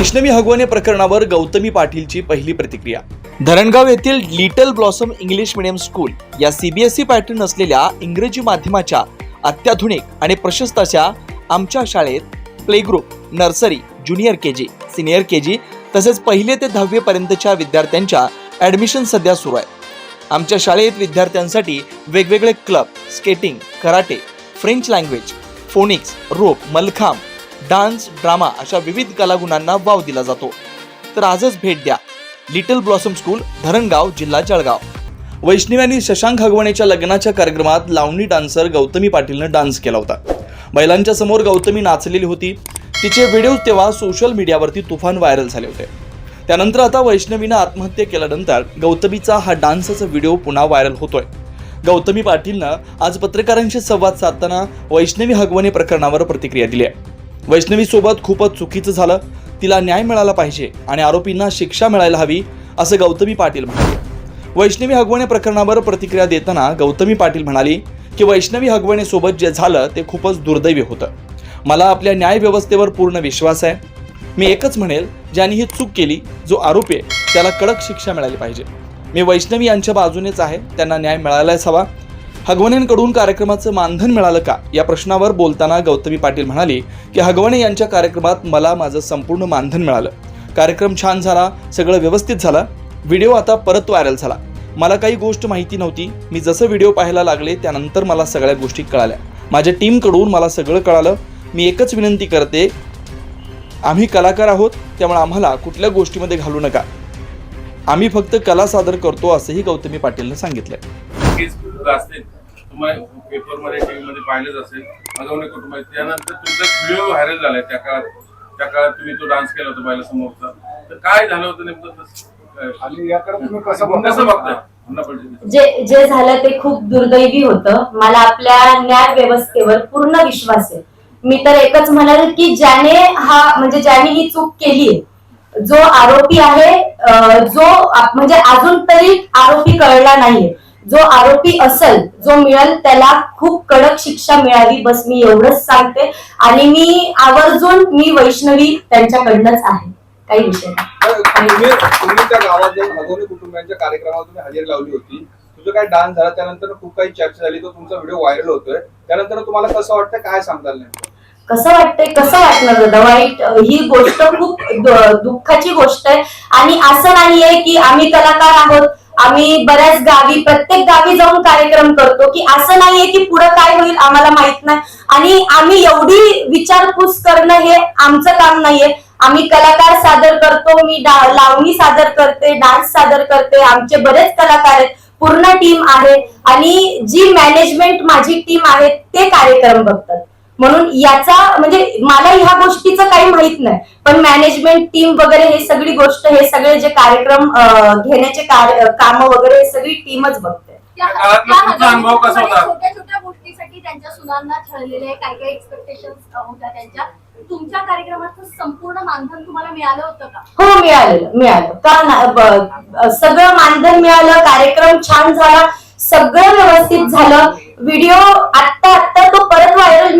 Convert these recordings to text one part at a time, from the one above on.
वैष्णवी हगवणे प्रकरणावर गौतमी पाटीलची पहिली प्रतिक्रिया. धरणगाव येथील little blossom English medium school या सीबीएसई पॅटर्न असलेल्या इंग्रजी माध्यमाच्या अत्याधुनिक आणि प्रशस्त अशा आमच्या शाळेत play group nursery junior K G senior K G तसेच पहिले ते दहावी पर्यंतच्या विद्यार्थ्यांच्या ॲडमिशन सध्या सुरू आहे. आमच्या शाळेत विद्यार्थ्यांसाठी वेगवेगळे club skating karate French language phonics rope mallakhamb dance drama अशा विविध कलागुणांना वाव दिला जातो. तर आजच भेट द्या. लिटल ब्लॉसम स्कूल धरणगाव जिल्हा जळगाव. वैष्णवी आणि शशांक हगवणेच्या लग्नाच्या कार्यक्रमात लावणी डान्सर गौतमी पाटीलनं डान्स केला होता. महिलांच्या समोर गौतमी नाचलेली होती. तिचे व्हिडिओ तेव्हा सोशल मीडियावरती तुफान व्हायरल झाले होते. त्यानंतर आता वैष्णवीनं आत्महत्या केल्यानंतर गौतमीचा हा डान्सचा व्हिडिओ पुन्हा व्हायरल होतोय. गौतमी पाटीलनं आज पत्रकारांशी संवाद साधताना वैष्णवी हगवणे प्रकरणावर प्रतिक्रिया दिली आहे. वैष्णवीसोबत खूपच चुकीचं झालं. तिला न्याय मिळाला पाहिजे आणि आरोपींना शिक्षा मिळायला हवी असं गौतमी पाटील म्हणाले. वैष्णवी हगवणे प्रकरणावर प्रतिक्रिया देताना गौतमी पाटील म्हणाली की वैष्णवी हगवणेसोबत जे झालं ते खूपच दुर्दैवी होतं. मला आपल्या न्यायव्यवस्थेवर पूर्ण विश्वास आहे. मी एकच म्हणेल ज्यांनी ही चूक केली जो आरोपी आहे त्याला कडक शिक्षा मिळाली पाहिजे. मी वैष्णवी यांच्या बाजूनेच आहे त्यांना न्याय मिळायलाच हवा. हगवणेंकडून कार्यक्रमाचं मानधन मिळालं का? या प्रश्नावर बोलताना गौतमी पाटील म्हणाली की हगवणे यांच्या कार्यक्रमात मला माझं संपूर्ण मानधन मिळालं. कार्यक्रम छान झाला सगळं व्यवस्थित झालं. व्हिडिओ आता परत व्हायरल झाला. मला काही गोष्ट माहिती नव्हती. मी जसं व्हिडिओ पाहायला लागले त्यानंतर मला सगळ्या गोष्टी कळाल्या. माझ्या टीमकडून मला सगळं कळालं. मी एकच विनंती करते आम्ही कलाकार आहोत त्यामुळे आम्हाला कुठल्या गोष्टीमध्ये घालू नका. आम्ही फक्त कला सादर करतो असंही गौतमी पाटीलनं सांगितलं तुम्हाला पेपरमध्ये टीव्ही मध्ये पाहिलंच असेल. अगवणे कुटुंब त्यानंतर तुमचा व्हिडिओ व्हायरल झालाय त्या काळात. त्या काळात तुम्ही तो डान्स केला होता पहिला समोरचा तर काय झालं होतं नेमकं? आणि याकडे तुम्ही कसं कसं बघताय. जे जे झालं ते खूप दुर्दैवी होतं. मला आपल्या न्याय व्यवस्थेवर पूर्ण विश्वास आहे. मी तर एकच म्हणाल की ज्याने हा म्हणजे ज्याने ही चूक केली जो आरोपी आहे जो म्हणजे अजून तरी आरोपी कळला नाहीये. जो आरोपी असेल जो मिळेल त्याला खूप कडक शिक्षा मिळावी बस मी एवढंच सांगते. आणि मी आवर्जून मी वैष्णवी त्यांच्याकडनंच आहे. काही विषय नाही. तुम्ही त्या गावात जाऊन हगवणे कुटुंबियांच्या कार्यक्रमात तुम्ही हजेरी लावली होती. तुझं काय डान्स झाला? त्यानंतर खूप काही चर्चा झाली. तो तुमचा व्हिडिओ व्हायरल होतोय. त्यानंतर तुम्हाला कसं वाटतं काय सांगताल नेमकं? कसं वाटतंय? कसं वाटणार? दादा वाईट ही गोष्ट खूप दुःखाची गोष्ट आहे. आणि असं नाहीये की आम्ही कलाकार आहोत. आम्ही बऱ्याच गावी प्रत्येक गावी जाऊन कार्यक्रम करतो की असं नाहीये की पुढे काय होईल आम्हाला माहीत नाही. आणि आम्ही एवढी विचारपूस करणं हे आमचं काम नाहीये. आम्ही कलाकार सादर करतो मी लावणी सादर करते डान्स सादर करते आमचे बरेच कलाकार आहेत पूर्ण टीम आहे. आणि जी मॅनेजमेंट माझी टीम आहे ते कार्यक्रम बघतात. म्हणून याचा म्हणजे मला ह्या गोष्टीचं काही माहीत नाही. पण मॅनेजमेंट टीम वगैरे हे सगळी गोष्ट हे सगळे जे कार्यक्रम घेण्याचे काम वगैरे हे सगळी टीमच बघते. त्या काळातला तुमचा अनुभव कसा होता? छोट्या छोट्या गोष्टीसाठी त्यांच्या सुनांना छळलेले काही काही एक्सपेक्टेशन होत्या त्यांच्या? तुमच्या कार्यक्रमाचं संपूर्ण मानधन तुम्हाला मिळालं होतं का? हो मिळालेलं मिळालं. का सगळं मानधन मिळालं कार्यक्रम छान झाला सगळं व्यवस्थित झालं. व्हिडिओ आत्ता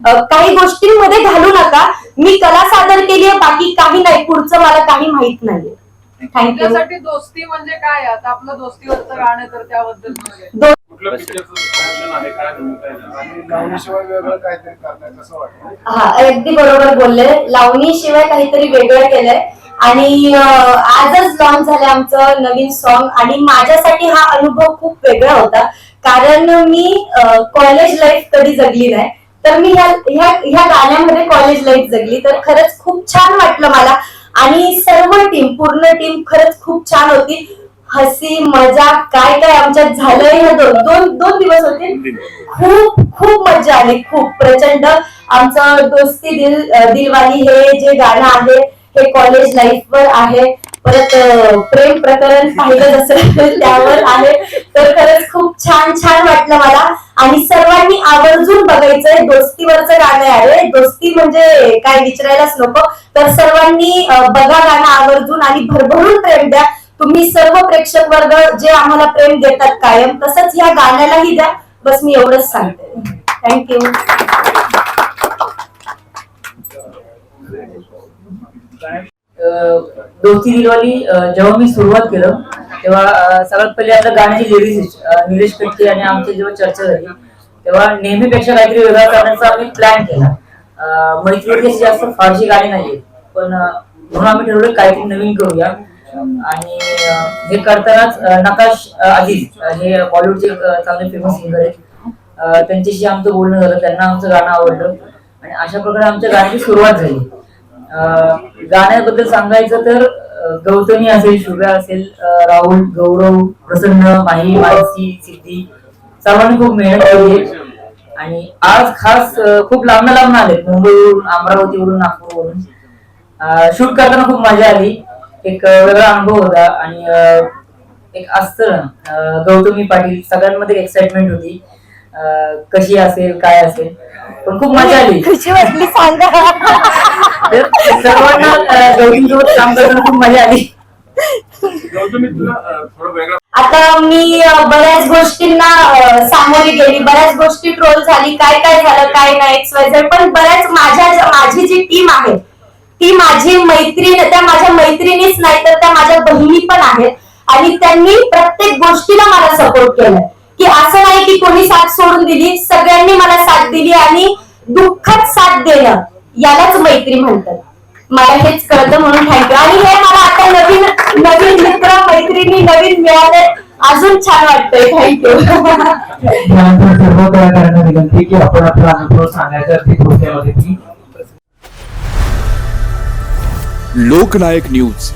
काही गोष्टींमध्ये घालू नका. मी कला सादर केली आहे बाकी काही नाही. पुढचं मला काही माहीत नाहीये. थँक्यू त्यासाठी दोस्ती म्हणजे काय? आता आपलं दोस्तीवरचं गाणं तर त्याबद्दल दोन कुठल्या पिक्चरचं प्रमोशन आहे? काय भूमिका आहे आणि लावणीशिवाय वेगळं काहीतरी करताय कसं वाटतं हा अगदी बरोबर बोलले. लावणी शिवाय काहीतरी वेगळं केलंय. आणि अं, आजच लॉन्च झालं आमचं नवीन सॉन्ग आणि माझ्यासाठी हा अनुभव खूप वेगळा होता. कारण मी कॉलेज लाईफ कधी जगली नाही. तर मी ह्या ह्या ह्या गाण्यामध्ये कॉलेज लाईफ जगली. तर खरंच खूप छान वाटलं मला. आणि सर्व टीम पूर्ण टीम खरंच खूप छान होती. हसी मजाक काय काय आमच्यात झालंय ह्या दोन दोन दोन दिवस होते. खूप खूप मजा आली. खूप प्रचंड. आमचं दोस्ती दिल दिलवाली हे जे गाणं आहे हे कॉलेज लाईफ वर आहे. परत प्रेम प्रकरण पाहिलं जसं त्यावर आहे. तर खरंच खूप छान छान वाटलं मला. आणि सर्वांनी आवर्जून बघायचंय दोस्तीवरचं गाणं आहे. दोस्ती म्हणजे काय विचारायलाच नको. तर सर्वांनी बघा गाणं आवर्जून आणि भरभरून प्रेम द्या. तुम्ही सर्व प्रेक्षक वर्ग जे आम्हाला प्रेम देतात कायम तसंच या गाण्यालाही द्या. बस मी एवढंच सांगते. थँक्यू दोस्ती दिलवाली जेव्हा मी सुरुवात केलं तेव्हा सर्वात सगळ्यात पहिले आता गाण्याची लिरिक्स निलेश पेटके आणि आमची जेव्हा चर्चा झाली तेव्हा नेहमीपेक्षा काहीतरी वेगळा करण्याचा आम्ही प्लॅन केला. अं, मैत्रीवरती जास्त फारशी गाणी नाहीये पण म्हणून आम्ही ठरवलं काहीतरी नवीन करूया. आणि हे करतानाच नकाश अं, अजीज हे बॉलिवूडचे चांगले फेमस सिंगर आहेत. त्यांच्याशी आमचं बोलणं झालं त्यांना आमचं गाणं आवडलं. आणि अशा प्रकारे आमच्या गाण्याची सुरुवात झाली. गाण्याबद्दल सांगायचं तर गौतमी असेल शुभ्या असेल राहुल गौरव प्रसन्न माही मानसी सिद्धी सर्वांनी खूप मेहनत केली आणि आज खास खूप लांब लांब आले मुंबईवरून अमरावतीवरून नागपूरवरून. शूट करताना खूप मजा आली. एक वेगळा अनुभव होता आणि एक असतं ना गौतमी पाटील सगळ्यांमध्ये एक्साइटमेंट होती. कशी असेल काय असेल पण खूप मजा आली. खुशी वाटली सांगा. तर सर्वांना अं, काम करताना खूप मजा आली. गौतमी तुला अं, थोडं वेगळं आता मी अ, बऱ्याच गोष्टींना अ, सामोरी गेली. बऱ्याच गोष्टी ट्रोल झाली. काय काय झालं काय नाही एक्स वाय झेड पण बऱ्याच माझ्या ज्या- माझी जी टीम आहे ती माझी मैत्रीण त्या माझ्या मैत्रिणीच नाही तर त्या माझ्या बहिणी पण आहेत. आणि त्यांनी प्रत्येक गोष्टीला मला सपोर्ट केलं. की असं नाही की कोणी साथ सोडून दिली सगळ्यांनी मला साथ दिली आणि दुःखात साथ देणं. यालाच मैत्री म्हणतात. मला हेच कळतं म्हणून थँक्यू. आणि हे मला आता नवीन नवीन मित्र मैत्रिणी नवीन मिळाले. अजून छान वाटतंय. थँक्यू. सर्व कलाकारांना विनंती की आपण आपला अनुभव सांगायचा ती थोडक्यामध्ये की लोकनायक न्यूज.